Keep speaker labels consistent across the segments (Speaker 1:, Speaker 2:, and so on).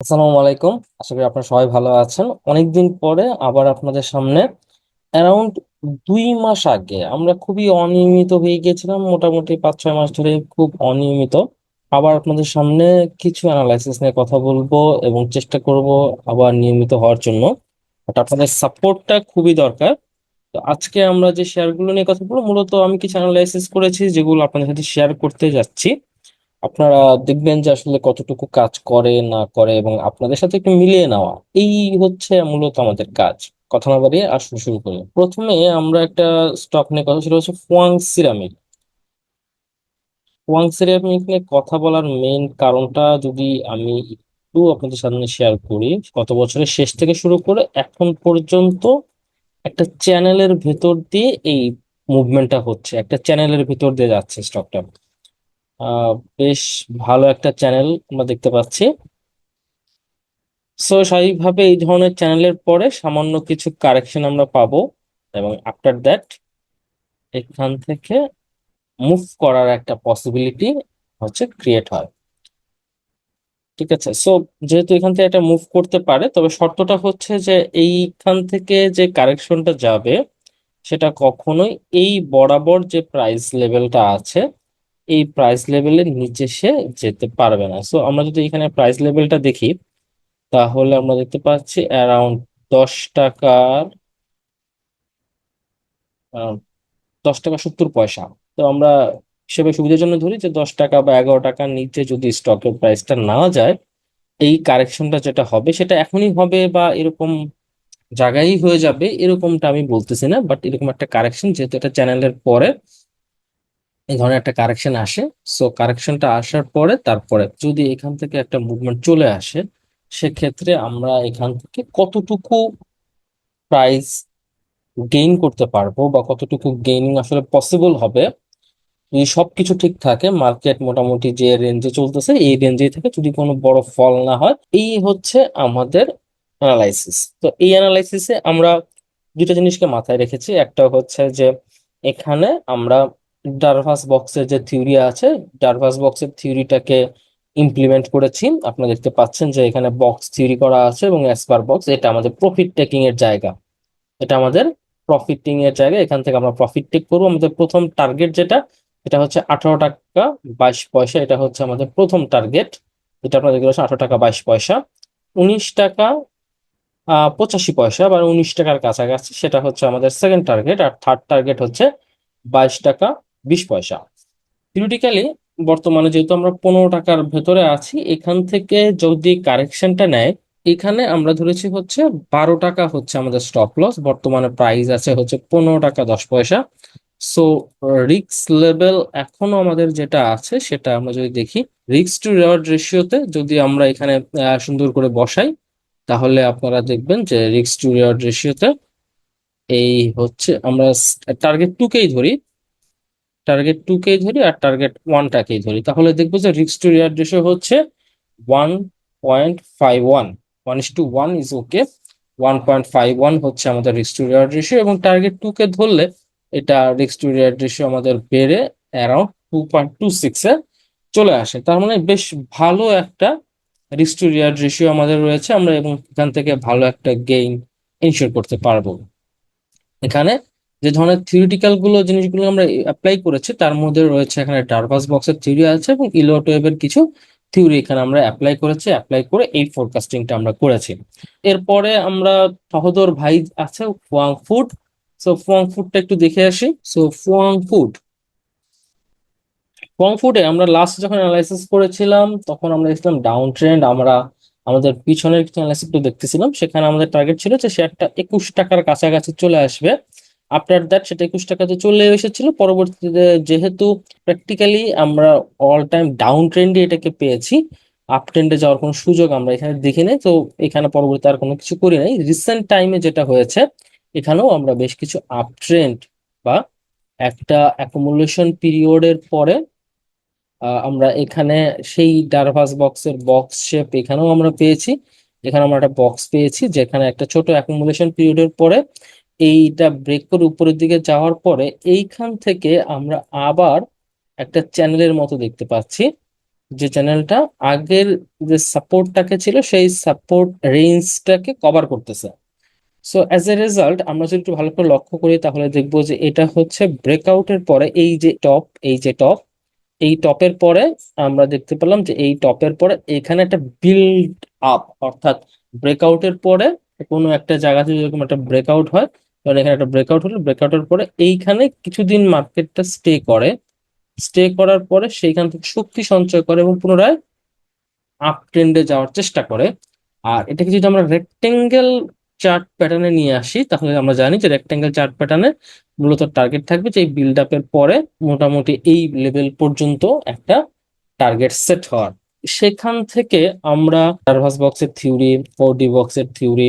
Speaker 1: আসসালামু আলাইকুম। আশা করি আপনারা সবাই ভালো আছেন। অনেকদিন পরে আবার আপনাদের সামনে অ্যারাউন্ড দুই মাস আগে আমরা খুবই অনিয়মিত হয়ে গেছিলাম মোটামুটি পাঁচ, ছয় মাস ধরে খুব অনিয়মিত। আবার আপনাদের সামনে কিছু অ্যানালাইসিস নিয়ে কথা বলব এবং চেষ্টা করব আবার নিয়মিত হওয়ার জন্য। বাট আপনাদের সাপোর্টটা খুবই দরকার। তো আজকে আমরা যে শেয়ারগুলো নিয়ে কথা বলব, মূলত আমি কিছু অ্যানালাইসিস করেছি যেগুলো আপনাদের সাথে শেয়ার করতে যাচ্ছি। আপনারা দেখবেন যে আসলে কতটুকু কাজ করে, না করে এবং আপনাদের সাথে একটু মিলিয়ে নেওয়া, এই হচ্ছে মূলত আমাদের কাজ। কথা না বাড়িয়ে আসুন শুরু করি। প্রথমে আমরা একটা স্টক নিয়ে কথা, সেটা হচ্ছে ফুয়াং সিরামিক। ফুয়াং সিরামিক নিয়ে কথা বলার মেইন কারণটা যদি আমি একটু আপনাদের সামনে শেয়ার করি, গত বছরের শেষ থেকে শুরু করে এখন পর্যন্ত একটা চ্যানেলের ভেতর দিয়ে এই মুভমেন্টটা হচ্ছে, একটা চ্যানেলের ভেতর দিয়ে যাচ্ছে স্টকটা বেশ ভালো একটা চ্যানেল আমরা দেখতে পাচ্ছি। সো স্বাভাবিকভাবে এই ধরনের চ্যানেলের পরে সামান্য কিছু কারেকশন আমরা পাবো এবং আফটার দ্যাট এখান থেকে মুভ করার একটা পসিবিলিটি হচ্ছে ক্রিয়েট হয়। ঠিক আছে? সো যেহেতু এখান থেকে এটা মুভ করতে পারে, তবে শর্তটা হচ্ছে যে এইখান থেকে যে কারেকশনটা যাবে, সেটা কখনোই এই বরাবর যে প্রাইস লেভেলটা আছে এই প্রাইস লেভেলের নিচে সে যেতে পারবে না। সো আমরা যদি এখানে প্রাইস লেভেলটা দেখি, তাহলে আমরা দেখতে পাচ্ছি অ্যারাউন্ড দশ টাকার দশ টাকা সত্তর পয়সা। তো আমরা হিসেবে সুবিধার জন্য ধরি যে দশ টাকা বা এগারো টাকার নিচে যদি স্টকের প্রাইসটা না যায়, এই কারেকশনটা যেটা হবে সেটা এখনই হবে বা এরকম জায়গায় হয়ে যাবে, এরকমটা আমি বলতেছি না বাট এরকম একটা কারেকশন যেহেতু এটা চ্যানেলের পরে এই ধরনের একটা কারেকশন আসে। সো কারেকশনটা আসার পরে তারপরে যদি এখান থেকে একটা মুভমেন্ট চলে আসে, সেক্ষেত্রে আমরা এখান থেকে কতটুকু প্রাইস গেইন করতে পারব বা কতটুকু গেইনিং আসলে পসিবল হবে, যদি সবকিছু ঠিক থাকে মার্কেট মোটামুটি যে রেঞ্জে চলতেছে, এই রেঞ্জে থেকে যদি কোনো বড় ফল না হয়, এই হচ্ছে আমাদের অ্যানালাইসিস তো এই অ্যানালাইসিসে আমরা দুটো জিনিসকে মাথায় রেখেছি। একটা হচ্ছে যে এখানে আমরা ডারভাস বক্সের যে থিওরি আছে ডারভাস বক্সের থিওরিটাকে ইমপ্লিমেন্ট করেছি। আপনারা দেখতে পাচ্ছেন যে এখানে বক্স থিওরি করা আছে এবং এসপার বক্স এটা আমাদের প্রফিট টেকিং এর জায়গা। এটা আমাদের প্রফিটিং এর জায়গা, এখান থেকে আমরা প্রফিট টেক করব। আমাদের প্রথম টার্গেট যেটা, এটা হচ্ছে আঠারো টাকা বাইশ পয়সা, এটা হচ্ছে আমাদের প্রথম টার্গেট এটা আপনাদের দেখতে পাচ্ছেন আঠারো টাকা বাইশ পয়সা। উনিশ টাকা পঁচাশি পয়সা বা উনিশ টাকার কাছাকাছি, সেটা হচ্ছে আমাদের সেকেন্ড টার্গেট আর থার্ড টার্গেট হচ্ছে বাইশ টাকা বিশ পয়সা। থিওরিটিক্যালি বর্তমানে যেহেতু আমরা পনেরো টাকার ভেতরে আছি, এখান থেকে যদি কারেকশনটা নেয়, এখানে আমরা ধরেছি হচ্ছে বারো টাকা হচ্ছে আমাদের স্টপ লস বর্তমানে প্রাইস আছে হচ্ছে পনেরো টাকা দশ পয়সা। সো রিস্ক লেভেল এখনও আমাদের যেটা আছে, সেটা আমরা যদি দেখি রিস্ক টু রিওয়ার্ড রেশিওতে যদি আমরা এখানে সুন্দর করে বসাই, তাহলে আপনারা দেখবেন যে রিক্স টু রিওয়ার্ড রেশিওতে এই হচ্ছে আমরা টার্গেট টুকেই ধরি টার্গেট টু কেই ধরি আর টার্গেট ওয়ানটাকেই ধরি। তাহলে দেখব যে রিক্স টু রিওয়ার্ড রেশিও হচ্ছে one point five one one is to one is okay one point five one হচ্ছে আমাদের রিস্ক টু রিওয়ার্ড রেশিও এবং টার্গেট টু কে ধরলে এটা রিস্ক টু রিওয়ার্ড রেশিও আমাদের বেড়ে around two point two six চলে আসে। তার মানে বেশ ভালো একটা রিস্ক টু রিওয়ার্ড রেশিও আমাদের রয়েছে। আমরা এবং এখান থেকে ভালো একটা গেইন ইনশিওর করতে পারব। এখানে যে ধরনের থিওরিটিক্যালগুলো জিনিসগুলো আমরা অ্যাপ্লাই করেছি, তার মধ্যে রয়েছে এখানে ডারভাস বক্সের থিওরি আছে এবং ইলোট ওয়েভের কিছু থিওরি এখানে আমরা অ্যাপ্লাই করেছি অ্যাপ্লাই করে এই ফোরকাস্টিংটা আমরা করেছি। এরপরে আমরা সহদর ভাই আছে ফুয়াং ফুড সো ফুয়াং ফুডটা একটু দেখে আসি। সো ফুয়াং ফুড ফুয়াং ফুডে আমরা লাস্ট যখন অ্যানালাইসিস করেছিলাম, তখন আমরা দেখছিলাম ডাউন ট্রেন্ড আমরা আমাদের পিছনের কিছু অ্যানালাইসিস একটু দেখতেছিলাম, সেখানে আমাদের টার্গেট ছিল যে শেয়ারটা একুশ টাকার কাছাকাছি চলে আসবে। আফটার দ্যাট সেটা একুশ টাকাতে চলে এসেছিল। পরবর্তীতে যেহেতু প্র্যাকটিক্যালি আমরা অল টাইম ডাউন ট্রেন্ডে এটাকে পেয়েছি আপ ট্রেন্ডে যাওয়ার কোনো সুযোগ আমরা এখানে দেখি নাই তো এখানে পরবর্তী আর কোনো কিছু করি নাই। রিসেন্ট টাইমে যেটা হয়েছে, এখানেও আমরা বেশ কিছু আপ ট্রেন্ড বা একটা অ্যাকুমুলেশন পিরিয়ডের পরে আমরা এখানে সেই ডারভাস বক্সের বক্স শেপ এখানেও আমরা পেয়েছি। এখানে আমরা একটা বক্স পেয়েছি, যেখানে একটা ছোট অ্যাকুমুলেশন পিরিয়ডের পরে এইটা ব্রেক করে উপরের দিকে যাওয়ার পরে এইখান থেকে আমরা আবার একটা চ্যানেলের মতো দেখতে পাচ্ছি। যে চ্যানেলটা আগের যে সাপোর্টটাকে ছিল, সেই সাপোর্ট রেঞ্জটাকে কভার করতেছে। সো অ্যাজ এ রেজাল্ট আমরা যদি একটু ভালো করে লক্ষ্য করি, তাহলে দেখব যে এটা হচ্ছে ব্রেকআউটের পরে এই যে টপ এই যে টপ এই টপের পরে আমরা দেখতে পেলাম যে এই টপের পরে এখানে একটা বিল্ড আপ অর্থাৎ ব্রেকআউটের পরে কোনো একটা জায়গাতে যেরকম একটা ব্রেকআউট হয় এখানে একটা ব্রেকআউট হলো। ব্রেকআউটের পরে এইখানে কিছুদিন মার্কেটটা স্টে করে। স্টে করার পরে সেইখান থেকে শক্তি সঞ্চয় করে এবং পুনরায় আপ ট্রেন্ডে যাওয়ার চেষ্টা করে। আর এটাকে যদি আমরা রেক্টেঙ্গেল চার্ট প্যাটার্নে নিয়ে আসি, তাহলে আমরা জানি যে রেক্টেঙ্গেল চার্ট প্যাটার্নে মূলত টার্গেট থাকবে যে এই বিল্ড আপের পরে মোটামুটি এই লেভেল পর্যন্ত একটা টার্গেট সেট হওয়ার। সেখান থেকে আমরা নার্ভাস বক্সের থিওরি ফোর ডি বক্সের থিওরি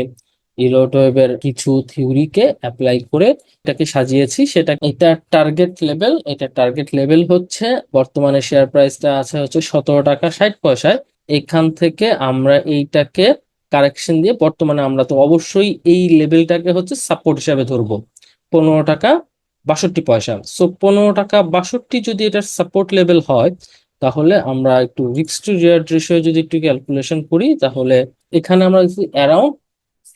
Speaker 1: ইলোটোয়েবের কিছু থিওরিকে অ্যাপ্লাই করে এটাকে সাজিয়েছি। সেটা এটা টার্গেট লেভেল, এটা টার্গেট লেভেল হচ্ছে বর্তমানে শেয়ার প্রাইসটা আছে হচ্ছে সতেরো টাকা ষাট পয়সায়। এখান থেকে আমরা এইটাকে কারেকশন দিয়ে বর্তমানে আমরা তো অবশ্যই এই লেভেলটাকে হচ্ছে সাপোর্ট হিসাবে ধরবো। পনেরো টাকা বাষট্টি পয়সা। সো পনেরো টাকা বাষট্টি যদি এটার সাপোর্ট লেভেল হয়, তাহলে আমরা একটু রিস্ক টু রিওয়ার্ড রেশিও যদি একটু ক্যালকুলেশন করি, তাহলে এখানে আমরা around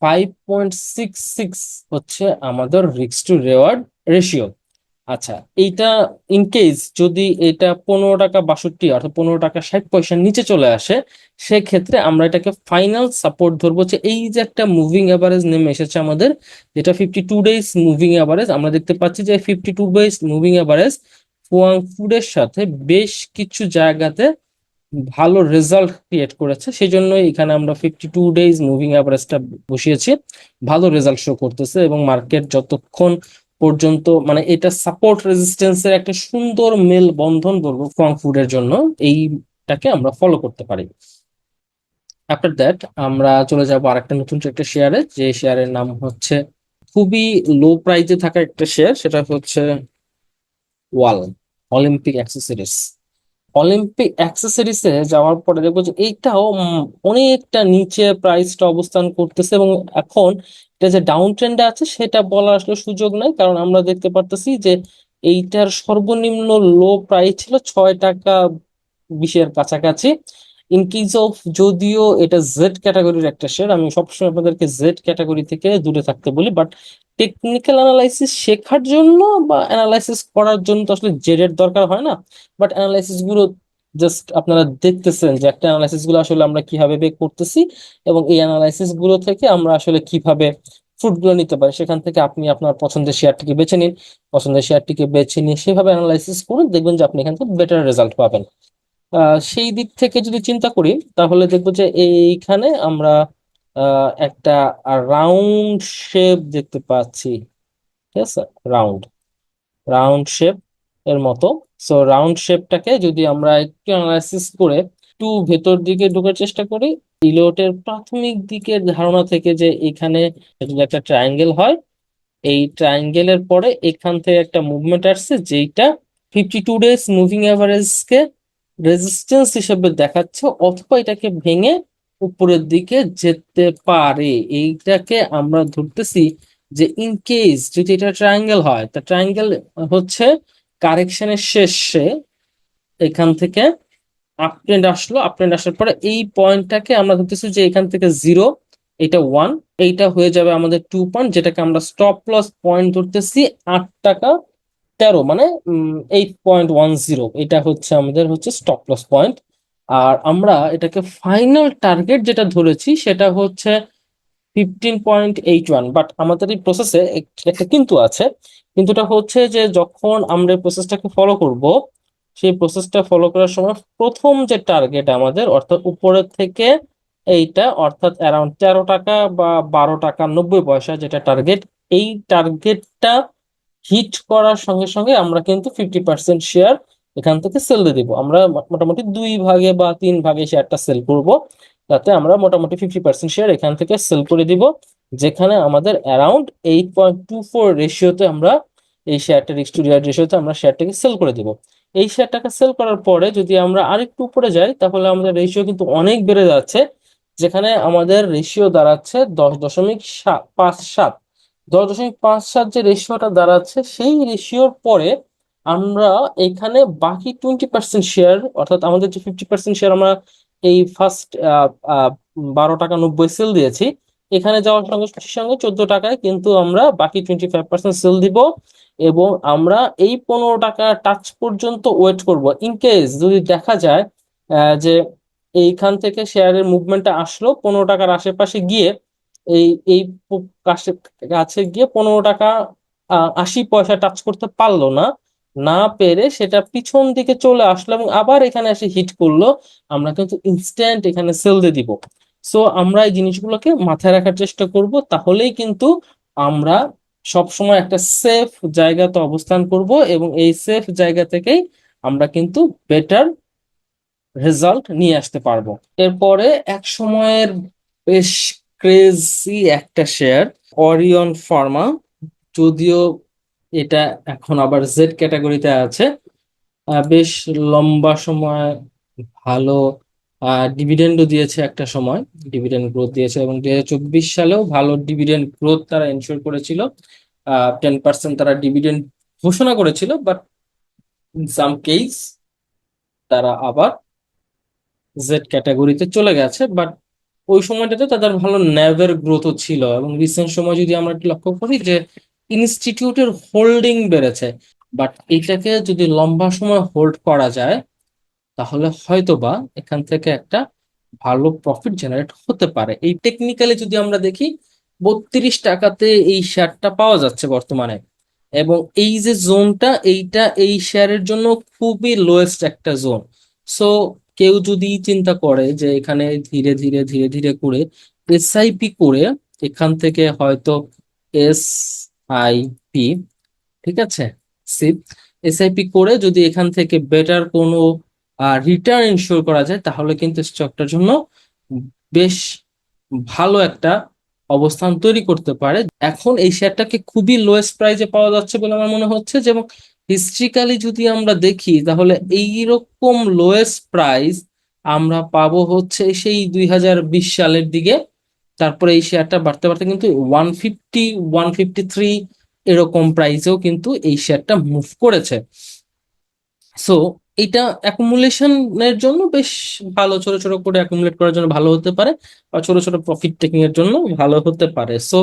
Speaker 1: five point six six হচ্ছে আমাদের রিস্ক টু রেওয়ার্ড রেশিও আচ্ছা এইটা ইন কেস যদি এটা পনেরো টাকা বাষট্টি অর্থাৎ পনেরো টাকা ষাট পয়সার নিচে চলে আসে, সেক্ষেত্রে আমরা এটাকে ফাইনাল সাপোর্ট ধরবো যে এই যে একটা মুভিং অ্যাভারেজ নেমে এসেছে আমাদের, যেটা fifty two days moving average আমরা দেখতে পাচ্ছি যে fifty two days moving average Fuwang ফুডের সাথে বেশ কিছু জায়গাতে ভালো রেজাল্ট ক্রিয়েট করেছে সেই জন্য এখানে আমরা ফিফটি টু ডেজ মুভিং অ্যাভারেজটা বসিয়েছি। ভালো রেজাল্ট শো করতেছে এবং মার্কেট যতক্ষণ পর্যন্ত মানে এটা সাপোর্ট রেজিস্ট্যান্সের একটা সুন্দর মেল বন্ধন বলব ফুডের জন্য, এইটাকে আমরা ফলো করতে পারি। আফটার দ্যাট আমরা চলে যাব আরেকটা নতুন একটা শেয়ারে যে শেয়ারের নাম হচ্ছে খুবই লো প্রাইজে থাকা একটা শেয়ার সেটা হচ্ছে ওয়াল অলিম্পিক অ্যাক্সেসরিজ অলিম্পিক অ্যাক্সেসরিজে যাওয়ার পরে দেখব যে এইটাও অনেকটা নিচে প্রাইসটা অবস্থান করতেছে এবং এখন এটা যে ডাউন ট্রেন্ডে আছে সেটা বলার আসলে সুযোগ নাই। কারণ আমরা দেখতে পারতেছি যে এইটার সর্বনিম্ন লো প্রাইস ছিল ছয় টাকা বিশের কাছাকাছি। ইন কেস অফ যদিও এটা জেড ক্যাটাগরির একটা শেয়ার আমি সবসময় আপনাদেরকে জেড ক্যাটাগরি থেকে দূরে থাকতে বলি বাট টেকনিক্যাল অ্যানালাইসিস শেখার জন্য বা অ্যানালাইসিস করার জন্য তো আসলে জেড এর দরকার হয় না। বাট অ্যানালাইসিসগুলো জাস্ট আপনারা দেখতেছেন যে একটা অ্যানালাইসিসগুলো আসলে আমরা কীভাবে বের করতেছি এবং এই অ্যানালাইসিসগুলো থেকে আমরা আসলে কীভাবে ফ্রুটগুলো নিতে পারি। সেখান থেকে আপনি আপনার পছন্দের শেয়ারটিকে বেছে নিন। পছন্দের শেয়ারটিকে বেছে নিয়ে সেভাবে অ্যানালাইসিস করুন, দেখবেন যে আপনি এখান থেকে বেটার রেজাল্ট পাবেন। সেই দিক থেকে যদি চিন্তা করি, তাহলে দেখব যে এইখানে আমরা একটা রাউন্ড শেপ দেখতে পাচ্ছি। ঠিক আছে? রাউন্ড রাউন্ড শেপ এর মতো। সো রাউন্ড শেপটাকে যদি আমরা একটু অ্যানালাইসিস করে একটু ভেতর দিকে ঢোকার চেষ্টা করি ইলোটের প্রাথমিক দিকের ধারণা থেকে যে এখানে যদি একটা ট্রায়াঙ্গেল হয়, এই ট্রায়াঙ্গেলের পরে এখান থেকে একটা মুভমেন্ট আসছে যেইটা ফিফটি টু ডেজ মুভিং অ্যাভারেজকে রেজিস্ট্যান্স হিসেবে দেখাচ্ছে, অথবা এটাকে ভেঙে উপরের দিকে যেতে পারে। এইটাকে আমরা ধরতেছি যে ইন কেস যদি এটা ট্রায়াঙ্গেল হয়, তা ট্রায়াঙ্গেল হচ্ছে কারেকশনের শেষে এখান থেকে আপ ট্রেন্ড আসলো। আপ ট্রেন্ড আসার পরে এই পয়েন্টটাকে আমরা ধরতেছি যে এখান থেকে জিরো এটা ওয়ান এইটা হয়ে যাবে আমাদের টু পয়েন্ট যেটাকে আমরা স্টপ লস পয়েন্ট ধরতেছি আট টাকা তেরো মানে এইট পয়েন্ট ওয়ান জিরো এটা হচ্ছে আমাদের হচ্ছে স্টপ লস পয়েন্ট আর আমরা এটাকে ফাইনাল টার্গেট যেটা ধরেছি সেটা হচ্ছে fifteen point eight one but আমাদের এই প্রসেসে একটা কিন্তু আছে। কিন্তুটা হচ্ছে যে যখন আমরা এই প্রসেসটাকে ফলো করব, সেই প্রসেসটা ফলো করার সময় প্রথম যে টার্গেট আমাদের, অর্থাৎ উপরের থেকে এইটা, অর্থাৎ অ্যারাউন্ড তেরো টাকা বা বারো টাকা নব্বই পয়সা যেটা টার্গেট এই টার্গেটটা হিট করার সঙ্গে সঙ্গে আমরা কিন্তু ফিফটি পার্সেন্ট শেয়ার এখান থেকে সেল দিয়ে দিব। আমরা মোটামুটি দুই ভাগে বা তিন ভাগে শেয়ারটা সেল করব। তাতে আমরা মোটামুটি ফিফটি পার্সেন্ট শেয়ার এখান থেকে সেল করে দিব। যেখানে আমাদের around eight point two four রেশিওতে আমরা এই শেয়ারটা রিক্স টু রিয়ার্ড রেশিওতে আমরা শেয়ারটাকে সেল করে দিব। এই শেয়ারটাকে সেল করার পরে যদি আমরা আরেকটু উপরে যাই, তাহলে আমাদের রেশিও কিন্তু অনেক বেড়ে যাচ্ছে। যেখানে আমাদের রেশিও দাঁড়াচ্ছে দশ দশমিক সাত, পাঁচ সাত। দশ দশমিক পাঁচ সাত যে রেশিওটা দাঁড়াচ্ছে, সেই রেশিওর পরে আমরা এখানে বাকি টোয়েন্টি পার্সেন্ট শেয়ার অর্থাৎ আমাদের যে ফিফটি পার্সেন্ট শেয়ার আমরা এই ফার্স্ট বারো টাকা নব্বই সেল দিয়েছি, এখানে যাওয়ার সঙ্গে সঙ্গে চোদ্দ টাকায় কিন্তু আমরা বাকি টোয়েন্টি ফাইভ পার্সেন্ট সেল দিব এবং আমরা এই পনেরো টাকা টাচ পর্যন্ত ওয়েট করব। ইন কেস যদি দেখা যায় যে এইখান থেকে শেয়ারের মুভমেন্টটা আসলো, পনেরো টাকার আশেপাশে গিয়ে এই এই কাছে গিয়ে পনেরো টাকা আশি পয়সা টাচ করতে পারল না না পেরে সেটা পিছন দিকে চলে আসলো এবং আবার এখানে এসে হিট করল। আমরা কিন্তু ইনস্ট্যান্ট এখানে সেল দিয়ে দিব। সো আমরা এই জিনিসগুলোকে মাথায় রাখার চেষ্টা করব। তাহলেই কিন্তু আমরা সব সময় একটা সেফ জায়গাতে অবস্থান করব এবং এই সেফ জায়গা থেকেই আমরা কিন্তু বেটার রেজাল্ট নিয়ে আসতে পারব। এরপরে এক সময়ের বেশ ক্রেজি একটা শেয়ার অরিয়ন ফার্মা যদিও এটা এখন আবার জেড ক্যাটাগরিতে আছে। বেশ লম্বা সময়, ভালো। ডিভিডেন্ডও দিয়েছে একটা সময় ডিভিডেন্ড গ্রোথ দিয়েছে। এবং হাজার চব্বিশ সালেও ভালো ডিভিডেন্ড গ্রোথ তারা এনশিওর করেছিল। টেন পার্সেন্ট তারা ডিভিডেন্ড ঘোষণা করেছিল বাট ইন সাম কেস তারা আবার জেড ক্যাটাগরিতে চলে গেছে। বাট ওই সময়টাতে তাদের ভালো ন্যাভের গ্রোথও ছিল। এবং রিসেন্ট সময় যদি আমরা একটু লক্ষ্য করি যে ইনস্টিটিউটের হোল্ডিং বেড়েছে, বাট এটাকে যদি লম্বা সময় হোল্ড করা যায়, তাহলে হয়তোবা এখান থেকে একটা ভালো প্রফিট জেনারেট হতে পারে। এই টেকনিক্যালি যদি আমরা দেখি, বত্রিশ টাকাতে এই শেয়ারটা পাওয়া যাচ্ছে বর্তমানে। এবং এই যে জোনটা, এইটা এই শেয়ারের জন্য খুবই লোয়েস্ট একটা জোন। সো কেউ যদি চিন্তা করে যে এখানে ধীরে ধীরে ধীরে ধীরে করে এসআইপি করে এখান থেকে হয়তো এস আই পি ঠিক আছে? সিপ এসআইপি করে যদি এখান থেকে বেটার কোনো রিটার্ন ইনশিওর করা যায়, তাহলে কিন্তু স্টকটার জন্য বেশ ভালো একটা অবস্থান তৈরি করতে পারে। এখন এই শেয়ারটাকে খুবই লোয়েস্ট প্রাইসে পাওয়া যাচ্ছে বলে আমার মনে হচ্ছে যে, এবং হিস্ট্রিক্যালি যদি আমরা দেখি, তাহলে এইরকম লোয়েস্ট প্রাইস আমরা পাবো হচ্ছে সেই দুই হাজার বিশ সালের দিকে। তারপরে এই শেয়ারটা বাড়তে বাড়তে কিন্তু one fifty one fifty three এরকম প্রাইসেও কিন্তু এই শেয়ারটা মুভ করেছে। সো এটা অ্যাকুমুলেশনের জন্য বেশ ভালো, ছোট ছোট করে অ্যাকুমুলেট করার জন্য ভালো হতে পারে বা ছোট ছোট প্রফিট টেকিং এর জন্য ভালো হতে পারে। সো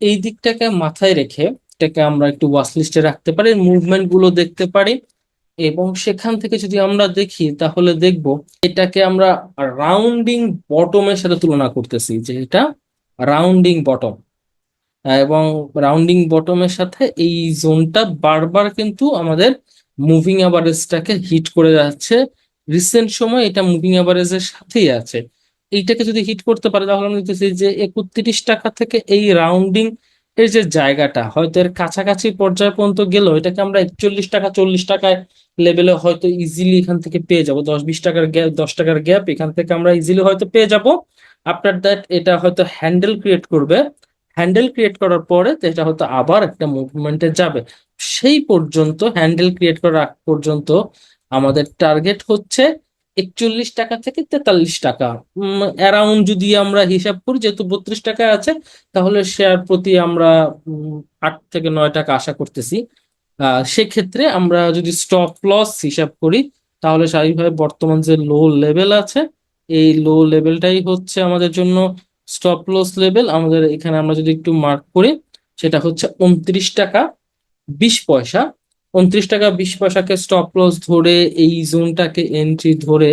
Speaker 1: এই দিকটাকে মাথায় রেখে এটাকে আমরা একটু ওয়াচ লিস্টে রাখতে পারি মুভমেন্টগুলো দেখতে পারি এবং সেখান থেকে যদি আমরা দেখি তাহলে দেখব এটাকে আমরা রাউন্ডিং বটমের সাথে তুলনা করতেছি যে এটা রাউন্ডিং বটম এবং রাউন্ডিং বটমের সাথে এই জোনটা বারবার কিন্তু আমাদের মুভিং অ্যাভারেজটাকে হিট করে যাচ্ছে। রিসেন্ট সময় এটা মুভিং অ্যাভারেজের সাথেই আছে। এইটাকে যদি হিট করতে পারে, তাহলে আমি দেখতেছি যে একত্রিশ টাকা থেকে এই রাউন্ডিং এর যে জায়গাটা, হয়তো এর কাছাকাছি পর্যায় পর্যন্ত গেলেও এটাকে আমরা একচল্লিশ টাকা, চল্লিশ টাকায় লেভেলে হয়তো ইজিলি এখান থেকে পেয়ে যাব। দশ, বিশ টাকার গ্যাপ দশ টাকার গ্যাপ এখান থেকে আমরা ইজিলি হয়তো পেয়ে যাব। আফটার দ্যাট এটা হয়তো হ্যান্ডেল ক্রিয়েট করবে। হ্যান্ডেল ক্রিয়েট করার পরে তো এটা হয়তো আবার একটা মুভমেন্টে যাবে। সেই পর্যন্ত হ্যান্ডেল ক্রিয়েট করার আগ পর্যন্ত আমাদের টার্গেট হচ্ছে একচল্লিশ টাকা থেকে তেতাল্লিশ টাকা। অ্যারাউন্ড যদি আমরা হিসাব করি, যেহেতু বত্রিশ টাকা আছে, তাহলে শেয়ার প্রতি আমরা আট থেকে নয় টাকা আশা করতেছি। সেক্ষেত্রে আমরা যদি স্টপ লস হিসাব করি, তাহলে স্বাভাবিকভাবে বর্তমান যে লো লেভেল আছে এই লো লেভেলটাই হচ্ছে আমাদের জন্য স্টপ লস লেভেল আমাদের এখানে আমরা যদি একটু মার্ক করি, সেটা হচ্ছে উনত্রিশ টাকা বিশ পয়সা। উনত্রিশ টাকা বিশ পয়সাকে স্টপ লস ধরে এই জোনটাকে এন্ট্রি ধরে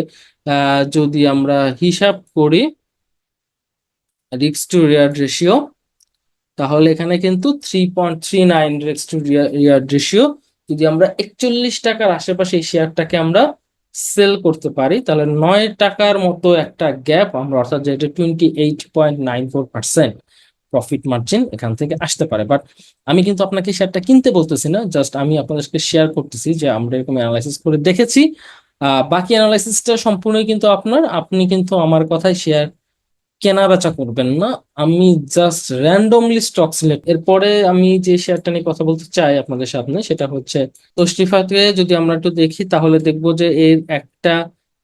Speaker 1: যদি আমরা হিসাব করি রিস্ক টু রিয়ার্ড রেশিও তাহলে এখানে কিন্তু থ্রি পয়েন্ট থ্রি নাইন রিক্স টু রিয়ার্ড রেশিও যদি আমরা একচল্লিশ টাকার আশেপাশে এই শেয়ারটাকে আমরা সেল করতে পারি, তাহলে নয় টাকার মতো একটা গ্যাপ আমরা, অর্থাৎ যেটা twenty eight point nine four percent profit margin এখান থেকে আসতে পারে। বাট আমি কিন্তু আপনাকে শেয়ারটা কিনতে বলতেছি না জাস্ট আমি আপনাদেরকে শেয়ার করতেছি যে আমরা এরকম অ্যানালাইসিস করে দেখেছি। বাকি অ্যানালাইসিসটা সম্পূর্ণই কিন্তু আপনার, আপনি কিন্তু আমার কথাই শেয়ার কেনা বেচা করবেন না। আমি জাস্ট র্যান্ডমলি স্টক সিলেক্ট এরপরে আমি যে শেয়ারটা নিয়ে কথা বলতে চাই আপনাদের সামনে, সেটা হচ্ছে তশরিফাতে যদি আমরা একটু দেখি, তাহলে দেখব যে এর একটা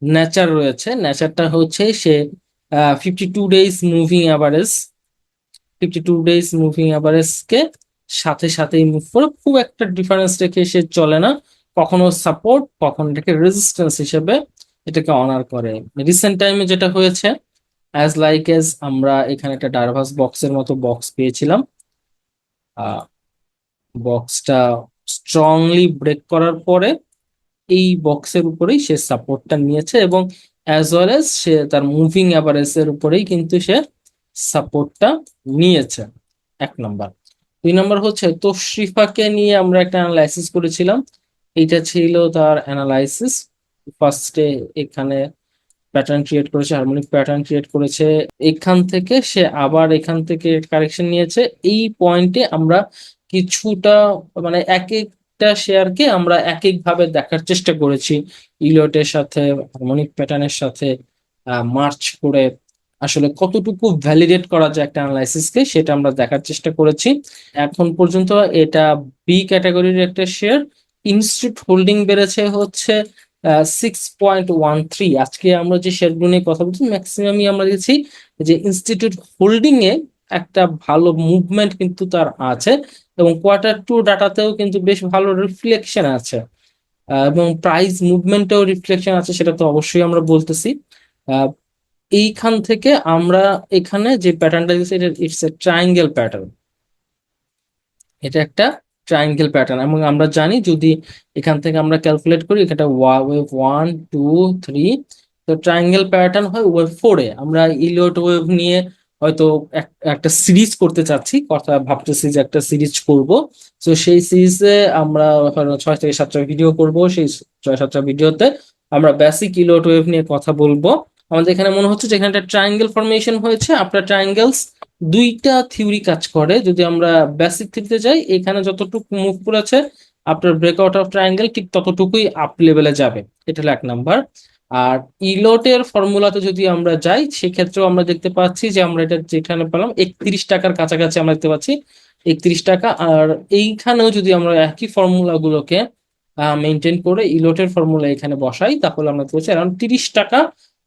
Speaker 1: নেচার রয়েছে। নেচারটা হচ্ছে সে fifty two days moving average fifty two days moving average কে সাথে সাথেই মুভ করে খুব একটা ডিফারেন্স রেখে সে চলে না। কখনো সাপোর্ট কখনো এটাকে রেজিস্ট্যান্স হিসেবে এটাকে অনার করে। রিসেন্ট টাইমে যেটা হয়েছে অ্যাজ লাইক এজ আমরা এখানে একটা ডারভাস বক্সের মতো বক্স পেয়েছিলাম। বক্সটা স্ট্রংলি ব্রেক করার পরে এই বক্সের উপরেই সে সাপোর্টটা নিয়েছে এবং অ্যাজ ওয়েল এজ সে তার মুভিং অ্যাভারেজের উপরেই কিন্তু সে সাপোর্টটা নিয়েছে। এক নম্বর দুই নম্বর হচ্ছে তশরিফাকে নিয়ে আমরা একটা অ্যানালাইসিস করেছিলাম। এইটা ছিল তার অ্যানালাইসিস ফার্স্টে এখানে প্যাটার্ন ক্রিয়েট করেছে হারমোনিক প্যাটার্ন ক্রিয়েট করেছে, এখান থেকে সে আবার এখান থেকে কারেকশন নিয়েছে। এই পয়েন্টে আমরা কিছুটা মানে এক একটা শেয়ারকে আমরা এক এক ভাবে দেখার চেষ্টা করেছি। ইলটের সাথে হারমোনিক প্যাটার্নের সাথে মার্চ করে আসলে কতটুকু ভ্যালিডেট করা যায় একটা অ্যানালাইসিসকে সেটা আমরা দেখার চেষ্টা করেছি। এখন পর্যন্ত এটা বি ক্যাটাগরির একটা শেয়ার ইনস্টিটিউট হোল্ডিং বেড়েছে হচ্ছে সিক্স পয়েন্ট ওয়ান থ্রি আজকে আমরা যে শেয়ারগুলো নিয়ে কথা বলছি ম্যাক্সিমামই আমরা দেখছি যে ইনস্টিটিউট হোল্ডিং এ একটা ভালো মুভমেন্ট কিন্তু তার আছে এবং কোয়ার্টার টু ডাটাতেও কিন্তু বেশ ভালো রিফ্লেকশন আছে। এবং প্রাইস মুভমেন্টেও রিফ্লেকশন আছে, সেটা তো অবশ্যই আমরা বলতেছি। এইখান থেকে আমরা এখানে যে প্যাটার্নটা দিচ্ছি এটা ইটস এ ট্রায়াঙ্গেল প্যাটার্ন এটা একটা ট্রায়াঙ্গেল প্যাটার্ন এবং আমরা জানি যদি এখান থেকে আমরা ক্যালকুলেট করি এটা ওয়েভ ওয়ান টু থ্রি তো ট্রায়াঙ্গেল প্যাটার্ন হয় ওয়েভ ফোরে আমরা ইলিয়ট ওয়েভ নিয়ে হয়তো এক- একটা সিরিজ করতে চাচ্ছি, কথা ভাবতেছি যে একটা সিরিজ করব। তো সেই সিরিজে আমরা ছয় থেকে সাতটা ভিডিও করব, সেই ছয় সাতটা ভিডিওতে আমরা বেসিক ইলিয়ট ওয়েভ নিয়ে কথা বলব। আমাদের এখানে মনে হচ্ছে যে এখানে একটা ট্রায়াঙ্গেল ফর্মেশন হয়েছে। আপনার ট্রায়াঙ্গেলস দুইটা থিওরি কাজ করে। যদি আমরা বেসিক থিওরিতে যাই, এখানে যতটুকু মুভ করেছে আপনার ব্রেকআউট অফ ট্রায়াঙ্গেল ঠিক ততটুকুই আপ লেভেলে যাবে। এটা হলো এক নাম্বার। আর ইলটের ফর্মুলাতে যদি আমরা যাই, সেক্ষেত্রেও আমরা দেখতে পাচ্ছি যে আমরা এটা যেখানে পেলাম, একত্রিশ টাকার কাছাকাছি আমরা দেখতে পাচ্ছি, একত্রিশ টাকা। আর এইখানেও যদি আমরা একই ফর্মুলা গুলোকে মেনটেন করে ইলটের ফর্মুলা এখানে বসাই, তাহলে আমরা পাচ্ছি অ্যারাউন্ড তিরিশ টাকা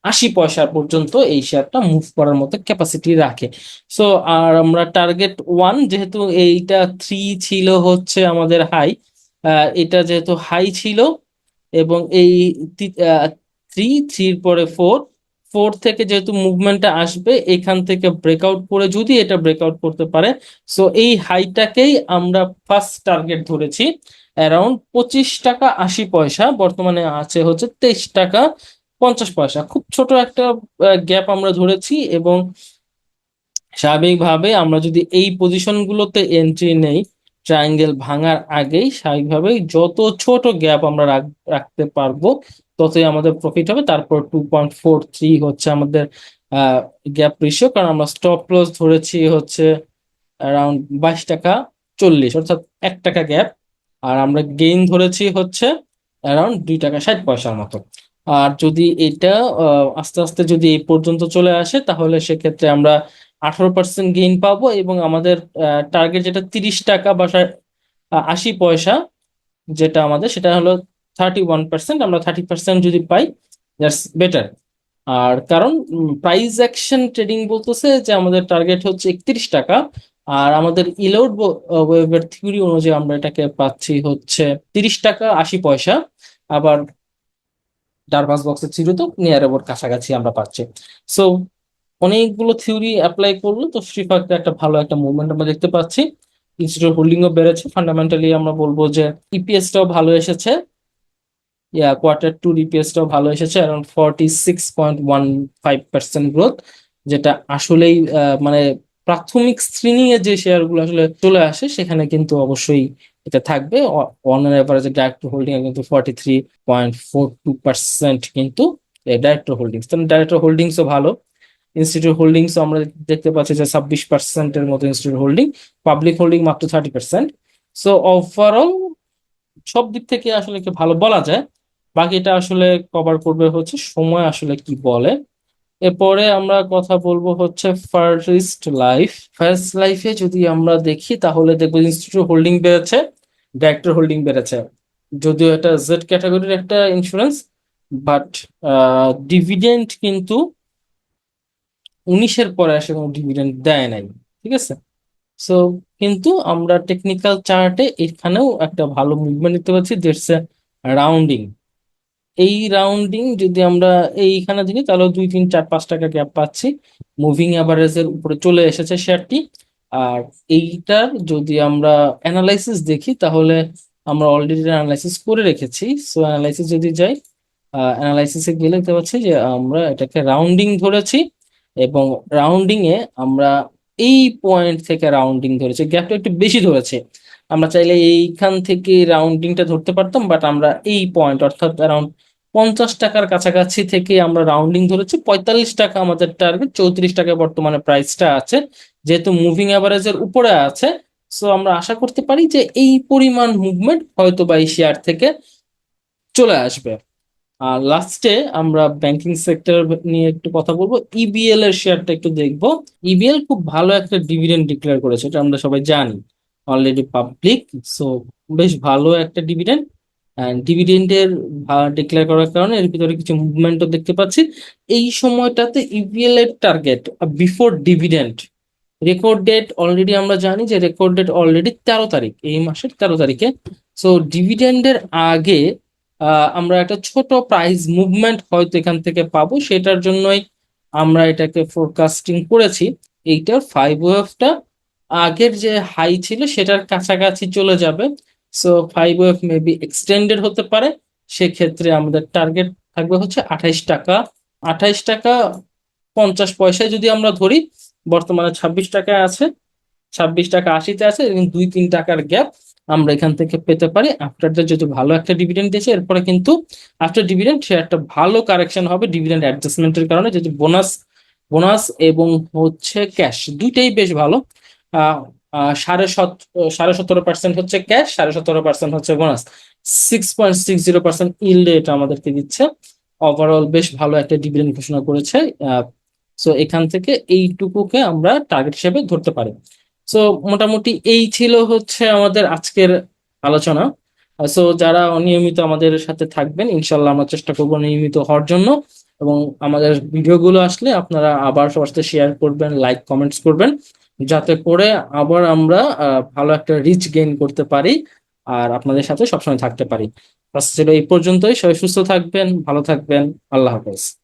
Speaker 1: আশি পয়সা পর্যন্ত এই শেয়ারটা মুভ করার মতো ক্যাপাসিটি রাখে। সো আর আমরা টার্গেট ওয়ান যেহেতু এইটা থ্রি ছিল হচ্ছে আমাদের হাই এটা যেহেতু হাই ছিল এবং এই থ্রি থ্রির পরে ফোর ফোর থেকে যেহেতু মুভমেন্টটা আসবে, এখান থেকে ব্রেকআউট করে যদি এটা ব্রেকআউট করতে পারে সো এই হাইটাকেই আমরা ফার্স্ট টার্গেট ধরেছি অ্যারাউন্ড পঁচিশ টাকা আশি পয়সা, বর্তমানে আছে হচ্ছে তেইশ টাকা। পঞ্চাশ পয়সা। খুব ছোট একটা গ্যাপ আমরা ধরেছি এবং স্বাভাবিকভাবে আমরা যদি এই পজিশনগুলোতে এন্ট্রি নেই ট্রায়াঙ্গেল ভাঙার আগেই স্বাভাবিকভাবেই যত ছোট গ্যাপ আমরা রাখ- রাখতে পারব, ততই আমাদের প্রফিট হবে। তারপর টু পয়েন্ট ফোর থ্রি হচ্ছে আমাদের গ্যাপ রেশিও কারণ আমরা স্টপ লস ধরেছি হচ্ছে অ্যারাউন্ড বাইশ টাকা চল্লিশ, অর্থাৎ এক টাকা গ্যাপ আর আমরা গেইন ধরেছি হচ্ছে অ্যারাউন্ড দুই টাকা ষাট পয়সার মতো। আর যদি এটা আস্তে আস্তে যদি এই পর্যন্ত চলে আসে, তাহলে সেক্ষেত্রে আমরা আঠারো পার্সেন্ট গেইন পাবো এবং আমাদের টার্গেট যেটা তিরিশ টাকা বা আশি পয়সা যেটা আমাদের, সেটা হলো থার্টি ওয়ান পার্সেন্ট আমরা থার্টি পার্সেন্ট যদি পাই দ্যাটস বেটার আর কারণ প্রাইস অ্যাকশন ট্রেডিং বলতেছে যে আমাদের টার্গেট হচ্ছে একত্রিশ টাকা। আর আমাদের ইলোড ওয়েভের থিওরি অনুযায়ী আমরা এটাকে পাচ্ছি হচ্ছে তিরিশ টাকা, আশি পয়সা। আবার ডারভাস বক্সের থিওরি তো নিয়ার অ্যাবাউট কাছাকাছি আমরা পাচ্ছি। সো অনেকগুলো থিওরি অ্যাপ্লাই করল, তো শ্রীফাকতে একটা ভালো একটা মুভমেন্ট আমরা দেখতে পাচ্ছি। ইনস্টিটিউট হোল্ডিংও বেড়েছে। ফান্ডামেন্টালি আমরা বলব যে ইপিএসটাও ভালো এসেছে। ইয়া কোয়ার্টার টু ইপিএসটাও ভালো এসেছে around forty six point one five percent growth যেটা আসলেই মানে প্রাথমিক স্ক্রিনিং এ যে শেয়ারগুলো আসলে চলে আসে, সেখানে কিন্তু অবশ্যই এটা থাকবে। অন এভারেজে ডাইরেক্ট হোল্ডিং এ কিন্তু forty three point four two percent কিন্তু ডাইরেক্টর হোল্ডিংস ডাইরেক্টর হোল্ডিংসও ভালো। ইনস্টিটিউট হোল্ডিংস আমরা দেখতে পাচ্ছি যে ছাব্বিশ পার্সেন্টের মতো ইনস্টিটিউট হোল্ডিং পাবলিক হোল্ডিং মাত্র থার্টি পার্সেন্ট সো ওভারঅল সব দিক থেকে আসলে কি ভালো বলা যায়? বাকিটা আসলে কভার করবে হচ্ছে সময় আসলে কি বলে। এরপরে আমরা কথা বলব হচ্ছে ফার্স্ট লাইফ ফার্স্ট লাইফে যদি আমরা দেখি, তাহলে দেখব ইনস্টিটিউট হোল্ডিং বেড়েছে ডাইরেক্টর হোল্ডিং বেড়েছে। যদিও এটা জেড ক্যাটাগরির একটা ইন্স্যুরেন্স বাট ডিভিডেন্ড কিন্তু উনিশের পরে এসে কোনো ডিভিডেন্ড দেয় নাই, ঠিক আছে? সো কিন্তু আমরা টেকনিক্যাল চার্টে এখানেও একটা ভালো মুভমেন্ট দেখতে পাচ্ছি দ্যাটস এ রাউন্ডিং এই রাউন্ডিং যদি আমরা এইখানে ধরি তাহলে দুই, তিন, চার, পাঁচ টাকা গ্যাপ পাচ্ছি। মুভিং অ্যাভারেজের উপরে চলে এসেছে শেয়ারটি আর এইটার যদি আমরা অ্যানালাইসিস দেখি, তাহলে আমরা অলরেডি অ্যানালাইসিস করে রেখেছি। সো অ্যানালাইসিস যদি যাই অ্যানালাইসিসে গেলে দেখতে পাচ্ছি যে আমরা এটাকে রাউন্ডিং ধরেছি এবং রাউন্ডিং এ আমরা এই পয়েন্ট থেকে রাউন্ডিং ধরেছি। গ্যাপটা একটু বেশি ধরেছে। আমরা চাইলে এইখান থেকে রাউন্ডিংটা ধরতে পারতাম বাট আমরা এই পয়েন্ট অর্থাৎ অ্যারাউন্ড পঞ্চাশ টাকার কাছাকাছি থেকে আমরা রাউন্ডিং ধরেছি। পঁয়তাল্লিশ টাকা আমাদের টার্গেট চৌত্রিশ টাকা বর্তমানে প্রাইসটা আছে। যেহেতু মুভিং অ্যাভারেজের উপরে আছে সো আমরা আশা করতে পারি যে এই পরিমাণ মুভমেন্ট হয়তো বা এই শেয়ার থেকে চলে আসবে। আর লাস্টে আমরা ব্যাংকিং সেক্টর নিয়ে একটু কথা বলব। ইবিএল এর শেয়ারটা একটু দেখব। ইবিএল খুব ভালো একটা ডিভিডেন্ড ডিক্লেয়ার করেছে, এটা আমরা সবাই জানি। অলরেডি পাবলিক সো বেশ ভালো একটা ডিভিডেন্ড ডিভিডেন্ডের ডিক্লেয়ার করার কারণে এর ভিতরে কিছু মুভমেন্টও দেখতে পাচ্ছি। এই সময়টাতে ইবিএল এর target before dividend record date already আমরা জানি যে রেকর্ড ডেট অলরেডি তেরো তারিখ, এই মাসের তেরো তারিখে। সো ডিভিডেন্ডের আগে আমরা একটা ছোট প্রাইস মুভমেন্ট হয়তো এখান থেকে পাবো, সেটার জন্যই আমরা এটাকে ফোরকাস্টিং করেছি। এইটার ফাইভ ওয়েভটা আগের যে হাই ছিল, সেটার কাছাকাছি চলে যাবে। So five wave maybe extended হতে পারে। সেক্ষেত্রে আমাদের টার্গেট থাকবে হচ্ছে আঠাইশ টাকা। আঠাইশ টাকা পঞ্চাশ পয়সায় যদি আমরা ধরি, বর্তমানে ছাব্বিশ টাকায় আছে। ছাব্বিশ টাকা আশিতে আছে এবং দুই তিন টাকার গ্যাপ আমরা এখান থেকে পেতে পারি। আফটার দ্য যদি ভালো একটা ডিভিডেন্ড দিয়েছে, এরপরে কিন্তু আফটার ডিভিডেন্ড সে একটা ভালো কারেকশন হবে ডিভিডেন্ড অ্যাডজাস্টমেন্টের কারণে। যদি বোনাস বোনাস এবং হচ্ছে ক্যাশ দুইটাই বেশ ভালো। সাড়ে সত সাড়ে সতেরো পার্সেন্ট হচ্ছে ক্যাশ সাড়ে সতেরো পার্সেন্ট হচ্ছে bonus six point six zero percent ইল্ডে এটা আমাদেরকে দিচ্ছে। ওভারঅল বেশ ভালো একটা ডিভিডেন্ড ঘোষণা করেছে সো এখান থেকে এইটুকুকে আমরা টার্গেট হিসেবে ধরতে পারি। সো মোটামুটি এই ছিল হচ্ছে আমাদের আজকের আলোচনা। সো যারা অনিয়মিত আমাদের সাথে থাকবেন ইনশাল্লাহ আমরা চেষ্টা করব নিয়মিত হওয়ার জন্য। এবং আমাদের ভিডিওগুলো আসলে আপনারা আবার সবার সাথে শেয়ার করবেন লাইক কমেন্টস করবেন। যাতে করে আবার আমরা ভালো একটা রিচ গেইন করতে পারি আর আপনাদের সাথে সবসময় থাকতে পারি। আজ ছিল এই পর্যন্তই। সবাই সুস্থ থাকবেন, ভালো থাকবেন। আল্লাহ হাফেজ।